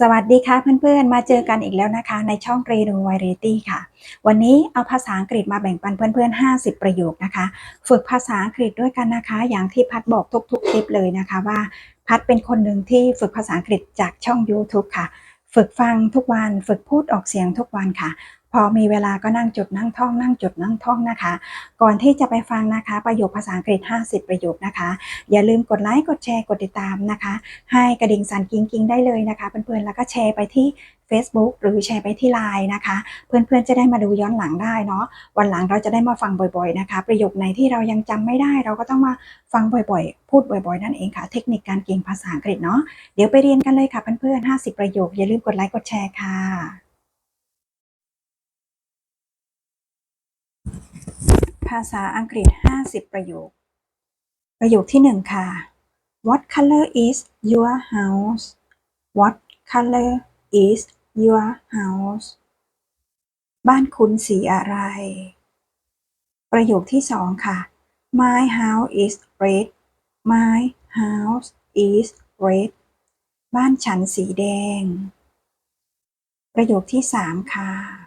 สวัสดีค่ะเพื่อนๆ มาเจอกันอีกแล้วนะคะ ในช่องเรนูวาไรตี้ค่ะ วันนี้เอาภาษาอังกฤษมาแบ่งปันเพื่อนๆ 50 ประโยคนะคะ ฝึกภาษาอังกฤษด้วยกันนะคะ อย่างที่พัดบอกทุกๆคลิปเลยนะคะว่า พัดเป็นคนหนึ่งที่ฝึกภาษาอังกฤษจากช่อง YouTube ค่ะ ฝึกฟังทุกวัน ฝึกพูดออกเสียงทุกวันค่ะ พอมีเวลาก็นั่งจดนั่งท่องนั่งจดนั่งท่องนะคะ ก่อนที่จะไปฟังนะคะประโยคภาษาอังกฤษ 50 ประโยคนะคะ อย่าลืมกดไลค์กดแชร์กดติดตามนะคะ ให้กระดิ่งสั่นกิ้งกิ้งได้เลยนะคะเพื่อนๆแล้วก็แชร์ไปที่ Facebook หรือแชร์ไปที่ Line นะคะ เพื่อนๆจะได้มาดูย้อนหลังได้เนาะวันหลังเราจะได้มาฟังบ่อยๆนะคะ ประโยคไหนที่เรายังจำไม่ได้เราก็ต้องมาฟังบ่อยๆ พูดบ่อยๆ นั่นเองค่ะ เทคนิคการเก่งภาษาอังกฤษเนาะเดี๋ยวไปเรียนกันเลยค่ะเพื่อนๆ50 ประโยคอย่าลืมกดไลค์กดแชร์ค่ะ ภาษาอังกฤษ 50 ประโยค ประโยคที่ 1 ค่ะ What color is your house What color is your house บ้านคุณสีอะไร ประโยคที่ 2 ค่ะ My house is red My house is red บ้านฉันสีแดง ประโยคที่ 3 ค่ะ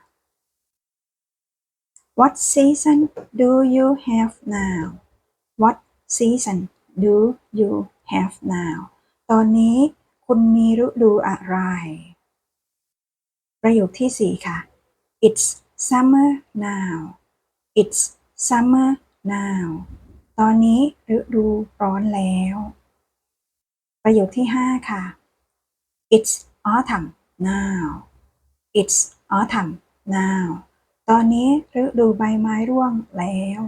What season do you have now What season do you have now ตอนนี้คุณมีฤดูอะไร ประโยคที่ 4 ค่ะ It's summer now It's summer now ตอนนี้ฤดูร้อนแล้ว ประโยคที่ 5 ค่ะ It's autumn now It's autumn now ตอนนี้ฤดูใบไม้ร่วงแล้ว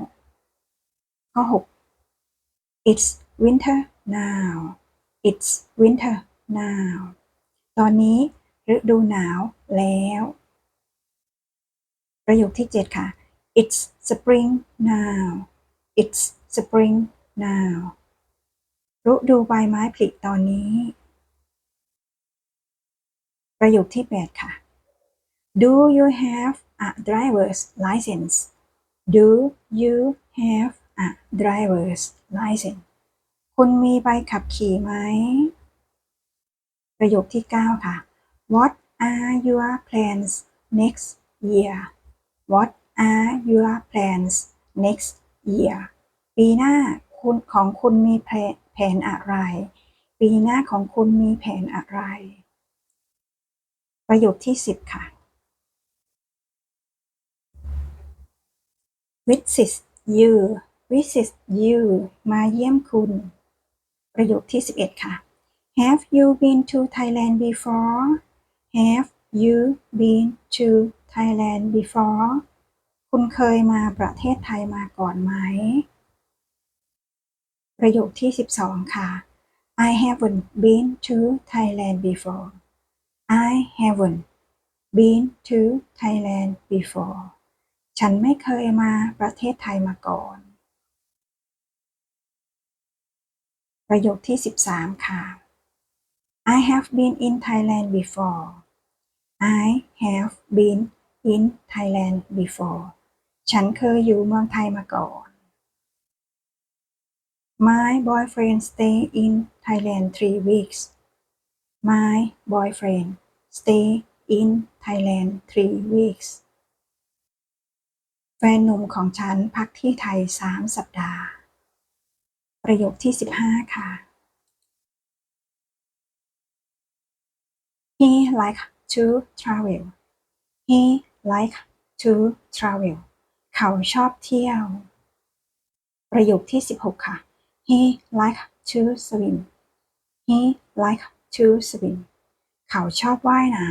ข้อ 6 It's winter now It's winter now ตอนนี้ฤดูหนาวแล้ว ประโยคที่ 7 ค่ะ It's spring now It's spring now ฤดูใบไม้ผลิตอนนี้ ประโยคที่ 8 ค่ะ Do you have a driver's license Do you have a driver's license คุณมีใบขับขี่ไหม ประโยคที่ 9 ค่ะ What are your plans next year What are your plans next year ปีหน้าคุณของคุณมีแผนแผนอะไร ปีหน้าของคุณมีแผนอะไร ประโยคที่ 10 ค่ะ visit you visit you มาเยี่ยมคุณ ประโยคที่ 11 ค่ะ Have you been to Thailand before Have you been to Thailand before คุณเคยมาประเทศไทยมาก่อนไหม ประโยคที่ 12 ค่ะ I haven't been to Thailand before I haven't been to Thailand before ฉันไม่เคยมาประเทศไทยมาก่อน ประโยคที่ 13 ค่ะ I have been in Thailand before I have been in Thailand before ฉันเคยอยู่เมืองไทยมาก่อน My boyfriend stay in Thailand three weeks My boyfriend stay in Thailand three weeks แฟนหนุ่มของฉันพักที่ไทย3สัปดาห์ ประโยคที่15ค่ะ He like to travel He like to travel เขาชอบเที่ยว ประโยคที่16ค่ะ He like to swim He like to swim เขาชอบว่ายน้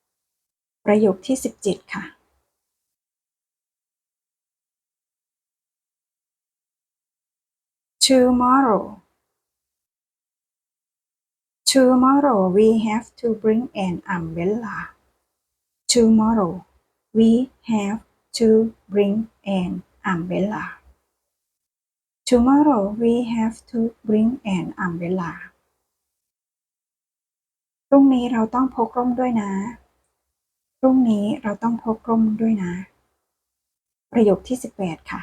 ำประโยคที่17ค่ะ Tomorrow Tomorrow we have to bring an umbrella. Tomorrow we have to bring an umbrella. Tomorrow we have to bring an umbrella. พรุ่งนี้เราต้องพกร่มด้วยนะ พรุ่งนี้เราต้องพกร่มด้วยนะ ประโยคที่ 18 ค่ะ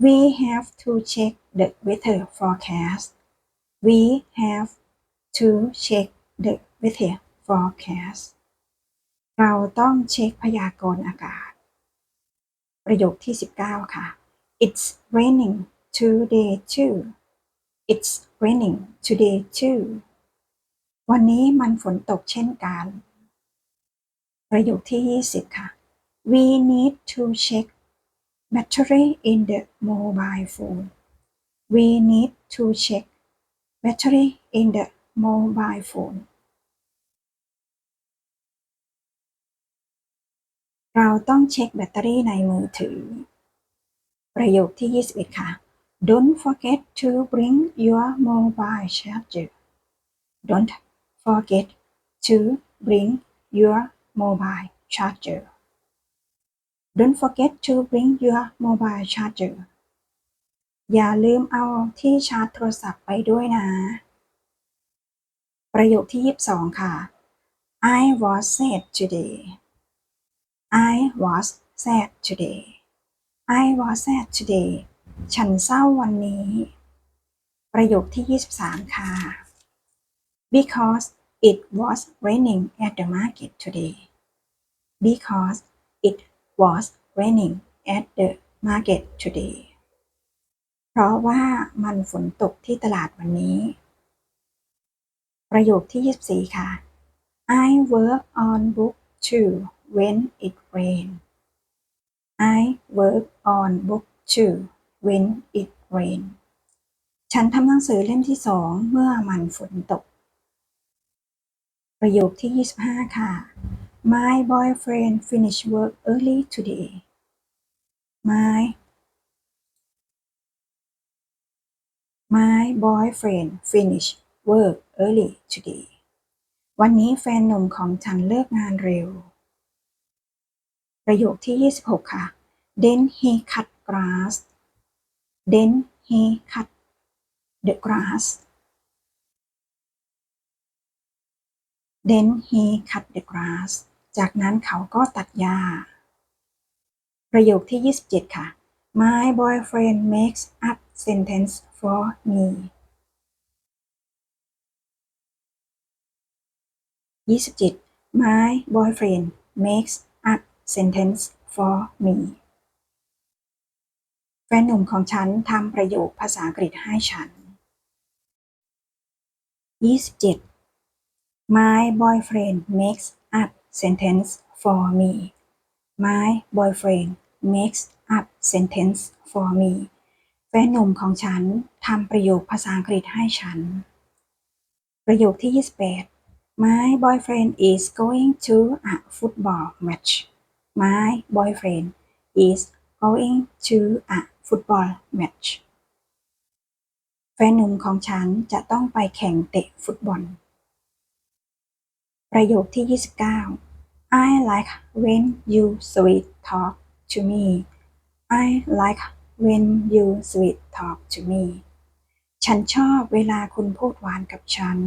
We have to check the weather forecast. We have to check the weather forecast เราต้องเช็คพยากรณ์อากาศ ประโยคที่ 19 ค่ะ It's raining today too It's raining today too วันนี้มันฝนตกเช่นกัน ประโยคที่ 20 ค่ะ We need to check battery in the mobile phone We need to check battery in the mobile phone เราต้องเช็คแบตเตอรี่ในมือถือประโยคที่21ค่ะ Don't forget to bring your mobile charger Don't forget to bring your mobile charger Don't forget to bring your mobile charger อย่าลืมเอาที่ชาร์จโทรศัพท์ไปด้วยนะ ประโยคที่ 22 ค่ะ I was sad today I was sad today I was sad today ฉันเศร้าวันนี้ ประโยคที่ 23 ค่ะ because it was raining at the market today because it was raining at the market today เพราะว่ามันฝนตกที่ตลาดวันนี้ ประโยคที่ 24 ค่ะ I work on book too when it rain I work on book too when it rain ฉันทำหนังสือเล่มที่สองเมื่อมันฝนตก ประโยคที่ 25 ค่ะ My boyfriend finished work early today My My boyfriend finished work early today วันนี้แฟนหนุ่มของฉันเลิกงานเร็ว ประโยคที่ 26 ค่ะ Then he cut grass Then he cut the grass Then he cut the grass จากนั้นเขาก็ตัดหญ้า ประโยคที่ 27 ค่ะ My boyfriend makes up sentence for me 27 My boyfriend makes up sentence for me แฟนหนุ่มของฉันทำประโยคภาษาอังกฤษให้ฉัน 27 My boyfriend makes up sentence for me My boyfriend makes up sentence for me แฟนหนุ่มของฉันทำประโยคภาษาอังกฤษให้ฉัน ประโยคที่ 28 My boyfriend is going to a football match My boyfriend is going to a football match แฟนหนุ่มของฉันจะต้องไปแข่งเตะฟุตบอล ประโยคที่ 29 I like when you sweet talk to me I like when you sweet talk to me ฉันชอบเวลาคุณพูดหวานกับฉัน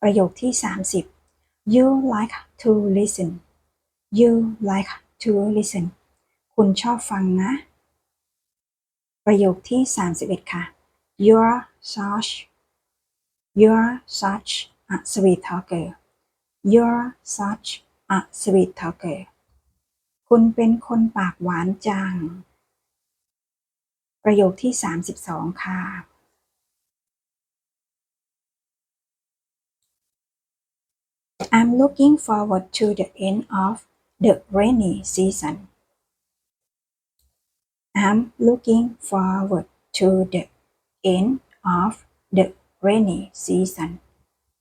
ประโยคที่ 30 You like to listen You like to listen คุณชอบฟังนะ ประโยคที่ 31 ค่ะ You're such You're such a sweet talker You're such a sweet talker คุณเป็นคนปากหวานจัง ประโยคที่ 32 ค่ะ I'm looking forward to the end of the rainy season. I'm looking forward to the end of the rainy season.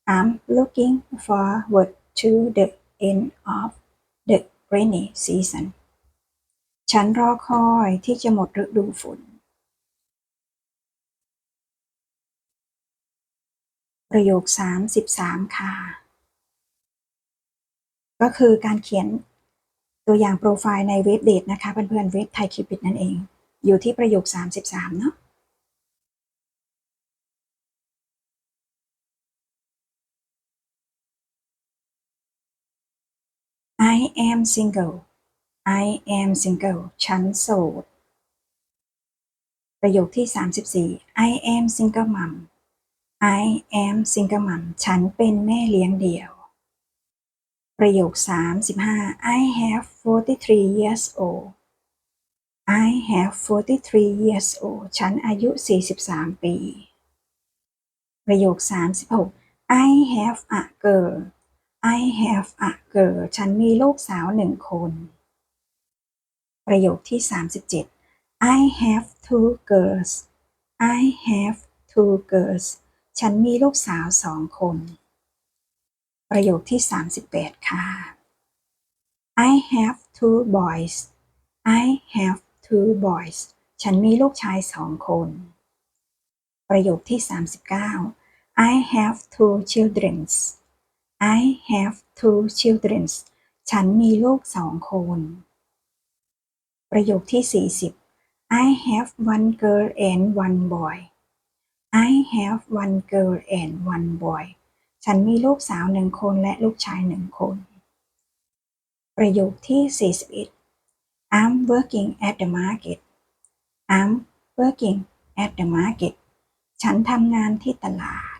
I'm looking forward to the end of the rainy season. ฉันรอคอยที่จะหมดฤดูฝน ประโยค 33 ค่ะ ก็คือการเขียนตัวอย่างโปรไฟล์ในเว็บเดทนะคะเพื่อนๆเว็บไทยคิปิดนั่นเอง อยู่ที่ประโยค 33 เนาะ I am single I am single ฉันโสด ประโยคที่ 34 I am single mom I am single mom ฉันเป็นแม่เลี้ยงเดี่ยว ประโยค 35 I have 43 years old I have 43 years old ฉันอายุ 43 ปี ประโยค 36 I have a girl I have a girl ฉันมีลูกสาวหนึ่งคน ประโยคที่ 37 I have two girls I have two girls ฉันมีลูกสาวสองคน ประโยคที่ 38 ค่ะ I have two boys I have two boys ฉันมีลูกชายสองคน ประโยคที่ 39 I have two children I have two children ฉันมีลูกสองคน ประโยคที่ 40 I have one girl and one boy I have one girl and one boy ฉันมีลูกสาวหนึ่งคนและลูกชายหนึ่งคน ประโยคที่ 41 I'm working at the market I'm working at the market ฉันทำงานที่ตลาด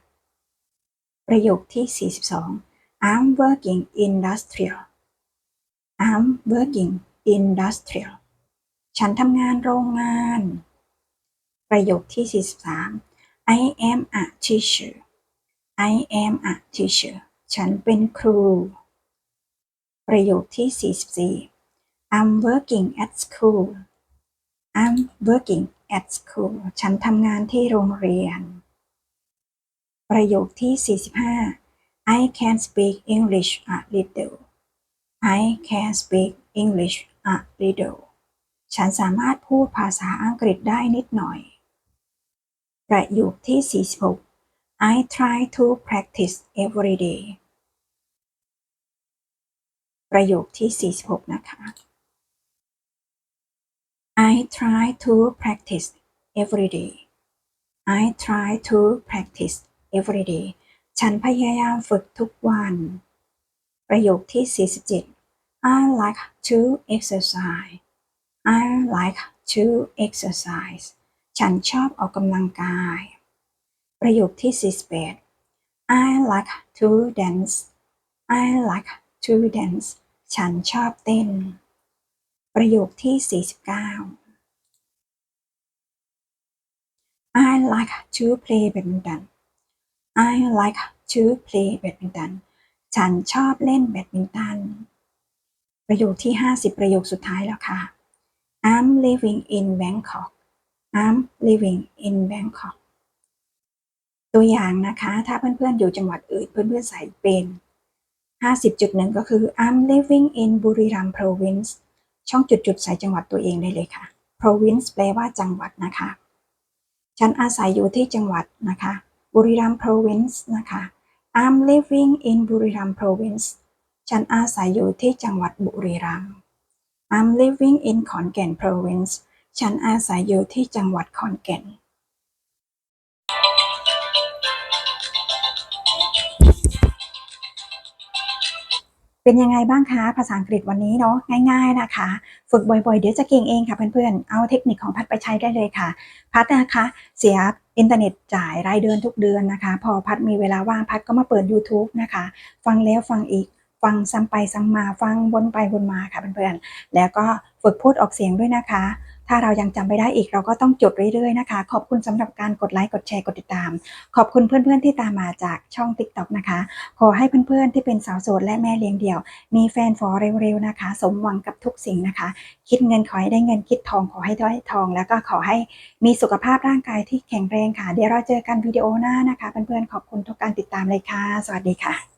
ประโยคที่ 42 I'm working industrial I'm working industrial ฉันทำงานโรงงาน ประโยคที่ 43 I am a teacher I am a teacher ฉันเป็นครู ประโยคที่ 44 I'm working at school I'm working at school ฉันทำงานที่โรงเรียน ประโยคที่ 45 I can speak English a little I can speak English a little ฉันสามารถพูดภาษาอังกฤษได้นิดหน่อย ประโยคที่ 46 I try to practice every day ประโยคที่ 46 นะคะ I try to practice every day I try to practice every day ฉันพยายามฝึกทุกวัน ประโยคที่ 47 I like to exercise I like to exercise ฉันชอบออกกำลังกาย ประโยคที่ 48 I like to dance I like to dance ฉันชอบเต้น ประโยคที่ 49 I like to play badminton I like to play badminton ฉันชอบเล่นแบดมินตัน ประโยคที่ 50 ประโยคสุดท้ายแล้วค่ะ I'm living in Bangkok I'm living in Bangkok ตัวอย่างนะคะ ถ้าเพื่อนๆอยู่จังหวัดอื่น เพื่อนๆใส่เป็น 50.1 ก็คือ I'm living in บุรีรัมย์ province ช่องจุดๆ ใส่จังหวัดตัวเองได้เลยค่ะ province แปลว่าจังหวัดนะคะ ฉันอาศัยอยู่ที่จังหวัดนะคะบุรีรัมย์ province นะคะ I'm living in บุรีรัมย์ province ฉันอาศัยอยู่ที่จังหวัดบุรีรัมย์ I'm living in ขอนแก่น province ฉันอาศัยอยู่ที่จังหวัดขอนแก่นเป็นยังไงบ้างคะ ภาษาอังกฤษวันนี้เนาะง่าย ๆนะคะ ฝึกบ่อยๆ เดี๋ยวจะเก่งเองค่ะเพื่อนๆ เอาเทคนิคของพัดไปใช้ได้เลยค่ะ พัดนะคะ เสียอินเทอร์เน็ตจ่ายรายเดือนทุกเดือนนะคะ พอพัดมีเวลาว่างพัดก็มาเปิด YouTube นะคะ ฟังแล้วฟังอีกฟังซ้ำไปซ้ำมาฟังวนไปวนมาค่ะเพื่อนๆ แล้วก็ฝึกพูดออกเสียงด้วยนะคะ ถ้าเรายังจำไม่ได้อีกเราก็ต้องจดเรื่อยๆนะคะ ขอบคุณสำหรับการกดไลค์กดแชร์กดติดตาม ขอบคุณเพื่อนๆที่ตามมาจากช่อง TikTok นะคะ ขอให้เพื่อนๆที่เป็นสาวโสดและแม่เลี้ยงเดี่ยว มีแฟนฟอเร็วๆนะคะ สมหวังกับทุกสิ่งนะคะ คิดเงินขอให้ได้เงินคิดทองขอให้ได้ทอง แล้วก็ขอให้มีสุขภาพร่างกายที่แข็งแรงค่ะ เดี๋ยวเราเจอกันวิดีโอหน้านะคะเพื่อนๆขอบคุณทุกการติดตามเลยค่ะ สวัสดีค่ะ